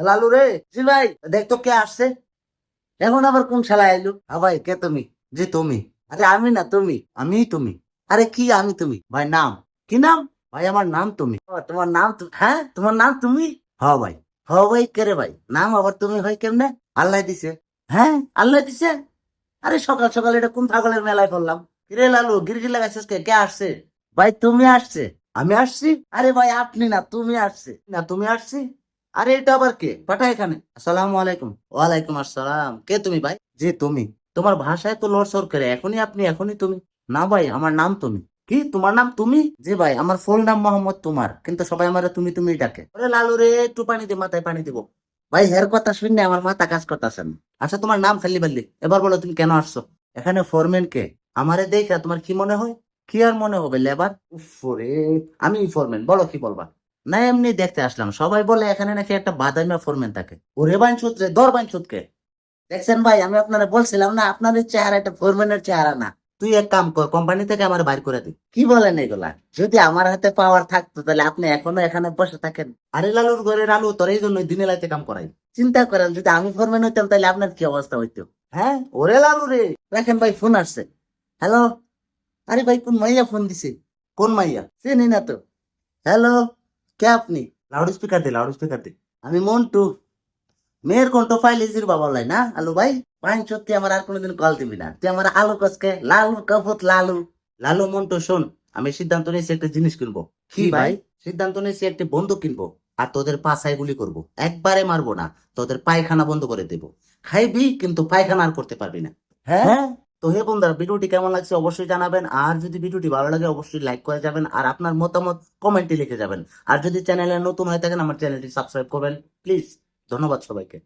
লালু রে জি ভাই, দেখ তো কে আসছে। এখন আবার কোন শালা হ্যাঁ ভাই, কে তুমি? জি, তুমি। আরে, আমি না, তুমি। আমি তুমি। আরে, কি আমি তুমি? ভাই, নাম। কি নাম? ভাই, আমার নাম তুমি। তোমার নাম হ্যাঁ তোমার নাম তুমি? হ ভাই। হ ভাই, কে রে ভাই? নাম আবার তুমি হয় কেমনে? আল্লাহ দিছে। হ্যাঁ আল্লাহ দিছে? আরে, সকাল সকাল এটা কোন পাগলের মেলায় করলাম? কিরে লালু, গিরগির লাগাইছিস কে? কে আসছে? ভাই, তুমি আসছে। আমি আসছি? আরে ভাই আপনি না তুমি আসছি। না তুমি আসছি? আরে এটা আবার কে? পাঠা এখানে। আসসালাম আলাইকুম। ওয়ালাইকুম আসসালাম। কে তুমি ভাই? যে তুমি। তোমার ভাষায় তো লড়সড় করে এখনই আপনি এখনই তুমি। না ভাই আমার নাম তুমি। কি তোমার নাম তুমি? জি ভাই আমার ফুল নাম মোহাম্মদ তোমার কিন্তু সবাই আমার তুমি তুমি ডাকে। ওরে লালু রে একটু পানি দে মাথায় পানি দিব। ভাই হের কথা শুনে আমার মাথা কাজ করতেছে আচ্ছা তোমার নাম খালি বললি এবার বলো তুমি কেন আসছো? এখানে ফোরম্যান কে? আমারে দেখা তোমার কি মনে হয়? কি আর মনে হবে লেবার? উফরে আমি ফোরম্যান বলো কি বলবা? না এমনি দেখতে আসলাম। সবাই বলে এখানে নাকি একটা বাদামিয়া ফোরম্যান থাকে। ওরে বাইন সূত্রে দর সূত্রে দেখছেন ভাই আমি আপনারা বলছিলাম না আপনার এই চেহারা একটা ফোরম্যানের চেহারা না। তুই এক কাম কর কোম্পানি থেকে আমার বাইর করে দি। কি বলেন এগুলা? যদি আমার হাতে পাওয়ার থাকতো তাহলে আপনি এখনও এখানে বসে থাকেন। আরে লালুর ঘরে লালু তোর এই জন্য দিনে লাইতে কাম করাই। চিন্তা করেন যদি আমি ফোরম্যান হইতাম তাহলে আপনার কি অবস্থা হইতো? হ্যাঁ ওরে লালু রে। দেখেন ভাই ফোন আসছে। হ্যালো? আরে ভাই কোন মাইয়া ফোন দিছে? কোন মাইয়া? চিনি না তো। হ্যালো কে আপনি? লাউড স্পিকার দে লাউড স্পিকার দে। আমি মন্টু। মেয়ের কণ্ঠ ফাইল ইজির বাবা লাই না? আলু ভাই পাঁচ সত্যি আমার আর কোনোদিন কল দিবি না। তুই আমার আলু কসকে লালু কপত লালু। লালু মন্টু শোন আমি সিদ্ধান্ত নিয়েছি একটা জিনিস কিনবো। কি ভাই? সিদ্ধান্ত নিয়েছি একটা বন্দুক কিনবো। আর তোদের পাশায় গুলি করব। একবারে মারবো না তোদের পায়খানা বন্ধ করে দেবো। খাইবি কিন্তু পায়খানা আর করতে পারবি না। হ্যাঁ? তো হে বন্ধুরা, ভিডিওটি কেমন লাগছে অবশ্যই জানাবেন। আর যদি ভিডিওটি ভালো লাগে, অবশ্যই লাইক করে যাবেন আর আপনার মতামত কমেন্টে লিখে যাবেন। আর যদি চ্যানেলে নতুন হয়ে থাকেন, আমার চ্যানেলটি সাবস্ক্রাইব করবেন। প্লিজ ধন্যবাদ সবাইকে।